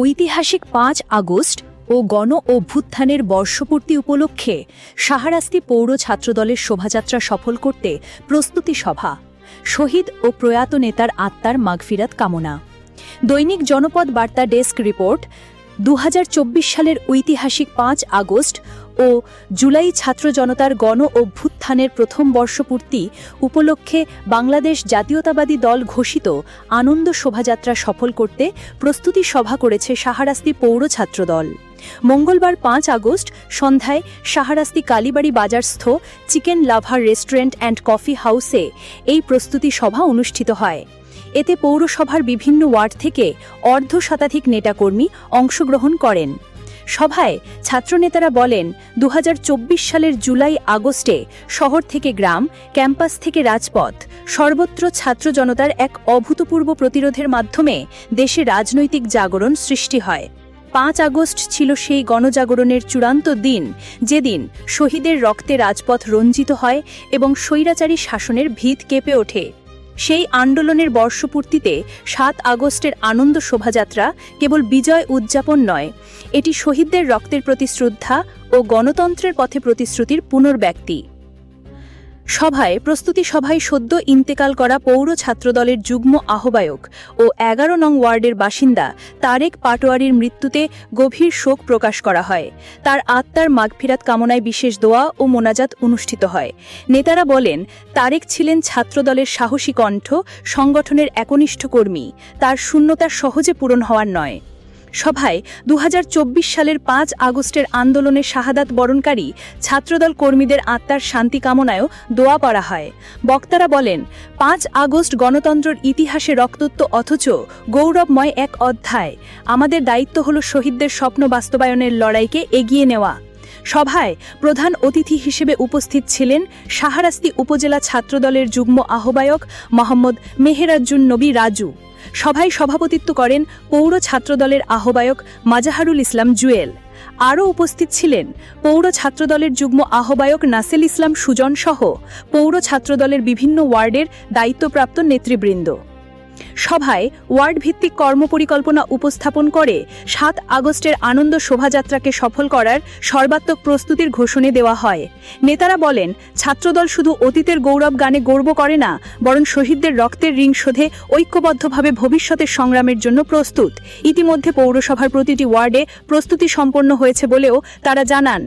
ঐতিহাসিক পাঁচ আগস্ট ও গণ অভ্যুত্থানের বর্ষপূর্তি উপলক্ষে সাহারাস্তি পৌর ছাত্রদলের শোভাযাত্রা সফল করতে প্রস্তুতি সভা, শহীদ ও প্রয়াত নেতার আত্মার মাগফিরাত কামনা। দৈনিক জনপদ বার্তা ডেস্ক রিপোর্ট দু হাজার চব্বিশ সালের ঐতিহাসিক পাঁচ আগস্ট ও জুলাই ছাত্র জনতার গণ অভ্যুত্থানের প্রথম বর্ষপূর্তি উপলক্ষে বাংলাদেশ জাতীয়তাবাদী দল ঘোষিত আনন্দ শোভাযাত্রা সফল করতে প্রস্তুতি সভা করেছে সাহারাস্তি পৌর ছাত্রদল। মঙ্গলবার পাঁচ আগস্ট সন্ধ্যায় Shahrasti Kalibari বাজারস্থ chicken lover restaurant and coffee হাউসে এই প্রস্তুতি সভা অনুষ্ঠিত হয়। এতে পৌরসভার বিভিন্ন ওয়ার্ড থেকে অর্ধ শতাধিক নেতাকর্মী অংশগ্রহণ করেন। সভায় ছাত্রনেতারা বলেন দু হাজার চব্বিশ সালের জুলাই আগস্টে শহর থেকে গ্রাম, ক্যাম্পাস থেকে রাজপথ, সর্বত্র ছাত্র জনতার এক অভূতপূর্ব প্রতিরোধের মাধ্যমে দেশে রাজনৈতিক জাগরণ সৃষ্টি হয়। পাঁচ আগস্ট ছিল সেই গণজাগরণের চূড়ান্ত দিন, যেদিন শহীদের রক্তে রাজপথ রঞ্জিত হয় এবং স্বৈরাচারী শাসনের ভিত কেঁপে ওঠে। সেই আন্দোলনের বর্ষপূর্তিতে সাত আগস্টের আনন্দ শোভাযাত্রা কেবল বিজয় উদযাপন নয়, এটি শহীদদের রক্তের প্রতি শ্রদ্ধা ও গণতন্ত্রের পথে প্রতিশ্রুতির পুনর্ব্যক্তি। সভায়, প্রস্তুতি সভায় সদ্য ইন্তেকাল করা পৌর ছাত্রদলের যুগ্ম আহ্বায়ক ও এগারো নং ওয়ার্ডের বাসিন্দা তারেক পাটোয়ারির মৃত্যুতে গভীর শোক প্রকাশ করা হয়। তার আত্মার মাগফিরাত কামনায় বিশেষ দোয়া ও মোনাজাত অনুষ্ঠিত হয়। নেতারা বলেন, তারেক ছিলেন ছাত্রদলের সাহসী কণ্ঠ, সংগঠনের একনিষ্ঠ কর্মী। তার শূন্যতা সহজে পূরণ হওয়ার নয়। সভায় দু হাজার চব্বিশ সালের পাঁচ আগস্টের আন্দোলনে শাহাদাত বরণকারী ছাত্রদল কর্মীদের আত্মার শান্তি কামনায়ও দোয়া করা হয়। বক্তারা বলেন, পাঁচ আগস্ট গণতন্ত্রের ইতিহাসে রক্তত্ব অথচ গৌরবময় এক অধ্যায়। আমাদের দায়িত্ব হল শহীদদের স্বপ্ন বাস্তবায়নের লড়াইকে এগিয়ে নেওয়া। সভায় প্রধান অতিথি হিসেবে উপস্থিত ছিলেন সাহারাস্তি উপজেলা ছাত্রদলের যুগ্ম আহ্বায়ক মোহাম্মদ মেহেরাজ্জুন নবী রাজু। সভায় সভাপতিত্ব করেন পৌর ছাত্রদলের আহ্বায়ক মাজাহারুল ইসলাম জুয়েল। আরও উপস্থিত ছিলেন পৌর ছাত্রদলের যুগ্ম আহ্বায়ক নাসেল ইসলাম সুজন সহ পৌর ছাত্রদলের বিভিন্ন ওয়ার্ডের দায়িত্বপ্রাপ্ত নেতৃবৃন্দ। সভায় ওয়ার্ড ভিত্তিক কর্মপরিকল্পনা উপস্থাপন করে সাত আগস্টের আনন্দ শোভাযাত্রাকে সফল করার সর্বাত্মক প্রস্তুতির ঘোষণা দেওয়া হয়। নেতারা বলেন, ছাত্রদল শুধু অতীতের গৌরব গানে গর্ব করে না, বরং শহীদদের রক্তের ঋণ শোধে ঐক্যবদ্ধভাবে ভবিষ্যতের সংগ্রামের জন্য প্রস্তুত। ইতিমধ্যে পৌরসভার প্রতিটি ওয়ার্ডে প্রস্তুতি সম্পন্ন হয়েছে বলেও তারা জানান।